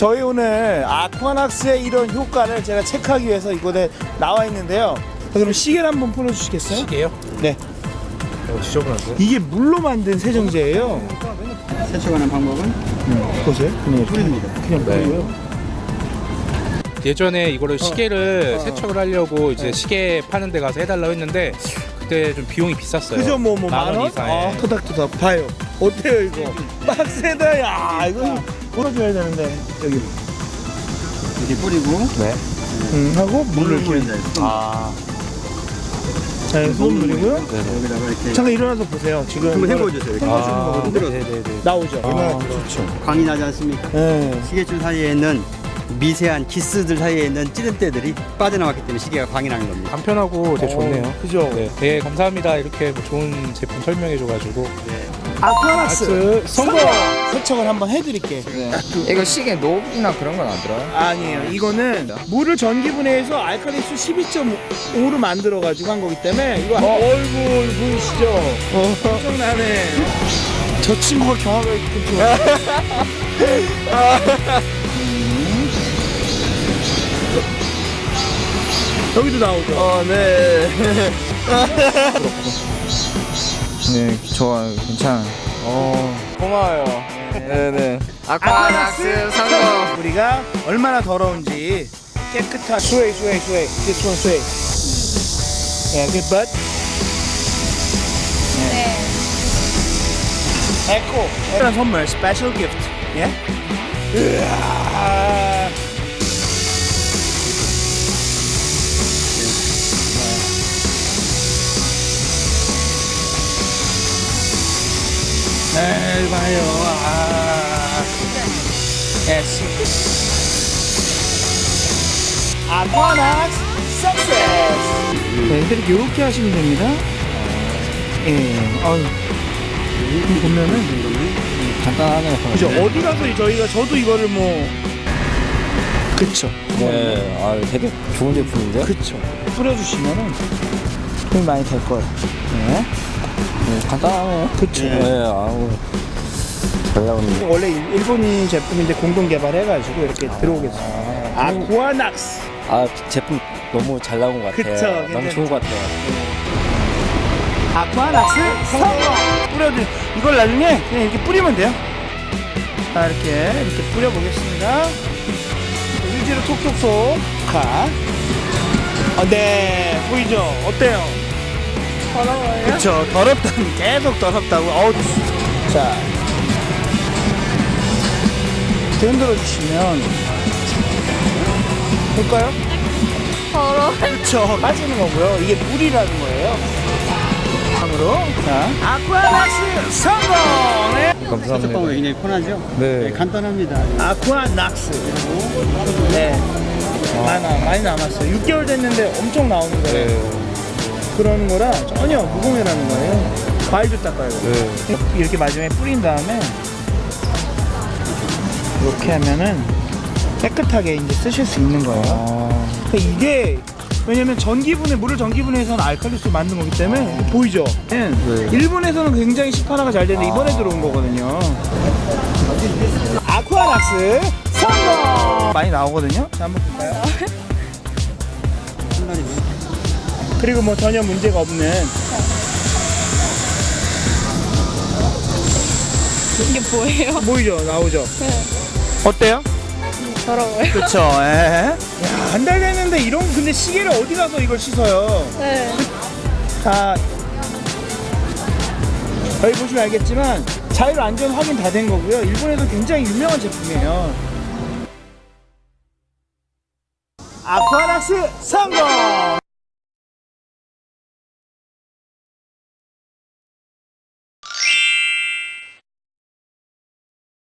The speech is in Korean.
저희 오늘 아쿠아낙스의 이런 효과를 제가 체크하기 위해서 이곳에 나와 있는데요. 자, 그럼 시계를 한번 풀어주시겠어요? 시계요? 네. 어, 지저분한데? 이게 물로 만든 세정제예요. 세척하는 방법은 보세요. 그냥 이렇게. 뿌립니다. 그냥 네. 뿌리고요. 예전에 이거를 시계를 어. 세척을 하려고 이제 시계 파는 데 가서 해달라고 했는데 그때 좀 비용이 비쌌어요. 그죠 뭐 뭐 만만원 원? 이상에. 아, 토닥토닥 봐요. 어때요 이거? 빡세다 야 이거 풀어줘야 되는데 여기 이렇게 뿌리고 네. 음, 하고 물을 이렇게 뿌린다. 아, 네, 손 누리고요. 여기다가 이렇게 잠깐 일어나서 보세요. 지금 한번 이걸 해보여주세요. 이렇게. 아, 거거든요. 네네네. 나오죠. 얼마나 아, 좋죠. 광이 나지 않습니까? 네. 시계줄 사이에 있는 미세한 기스들 사이에 있는 찌른때들이 빠져나왔기 때문에 시계가 광이 나는 겁니다. 간편하고 되게 좋네요. 어, 그죠. 네, 네, 감사합니다. 이렇게 뭐 좋은 제품 설명해줘가지고. 아쿠아낙스 아스 성공! 세척을 한번 해드릴게. 네. 이거 시계 노브나 그런 건 안 들어요? 아니에요. 이거는 물을 전기분해해서 알칼리수 12.5로 만들어가지고 한 거기 때문에 이거 얼굴 보이시죠? 엄청나네. 저 친구가 경화가 있군요. 여기도 나오죠. 어, 네. 네, 좋아요. 괜찮아요. 어, 고마워요. 네네. 아쿠아낙스 성공! 우리가 얼마나 더러운지 깨끗한 스웨이 스웨이 스웨이 this one 스웨이 yeah good but 네 에코 특별한 선물 스페셜 기프트 예 으아 네 봐요. 아. 에스 아쿠아낙스 석세스 네, 이렇게 이렇게 하시면 됩니다. 예, 어이 여기 보면은 간단하네요. 그죠 어디 가서 저희가 저도 이거를 뭐 그쵸. 네, 아, 되게 좋은 제품인데? 그쵸. 뿌려주시면은 힘이 많이 될 거예요. 네. 네, 간단하네요. 그쵸 네, 아우. 잘 나오네. 원래 일- 일본인 제품인데 공동 개발해가지고 이렇게 들어오겠습니다 아쿠아낙스 아, 제품 너무 잘 나온 것 같아요. 그쵸, 너무 괜찮죠. 좋은 것 같아요. 아쿠아낙스 성공 뿌려드 이걸 나중에 그냥 이렇게 뿌리면 돼요 자 이렇게 이렇게 뿌려보겠습니다 의지로 톡톡톡 가 어, 네 보이죠 어때요 더러워요? 그쵸 더럽다는 계속 더럽다고. 어우 자. 이렇게 흔들어 주시면. 볼까요? 더러워 그쵸 빠지는 거고요. 이게 물이라는 거예요. 다음으로. 자. 아쿠아낙스 성공! 네. 세척 방법이 굉장히 편하죠? 네. 간단합니다. 아쿠아낙스. 네. 많아 많이 남았어요. 6개월 됐는데 엄청 나오는 거예요 네. 그러는 거라 전혀 무공해라는 거예요 과일도 닦아요 네. 이렇게 마지막에 뿌린 다음에 이렇게 하면은 깨끗하게 이제 쓰실 수 있는 거예요 근데 이게 왜냐면 전기분해 물을 전기분해해서는 알칼리수 만든 거기 때문에 보이죠? 네. 일본에서는 굉장히 시판화가 잘 되는데 이번에 들어온 거거든요. 아쿠아낙스 성공! 많이 나오거든요. 자, 한번 볼까요? 그리고 뭐 전혀 문제가 없는 이게 뭐예요? 보이죠? 나오죠? 네. 어때요? 더러워요. 그쵸. 에. 한달 됐는데 이런 근데 시계를 어디 가서 이걸 씻어요? 네. 자 여기 보시면 알겠지만 자율 안전 확인 다 된 거고요. 일본에서 굉장히 유명한 제품이에요. 아쿠아낙스 성공!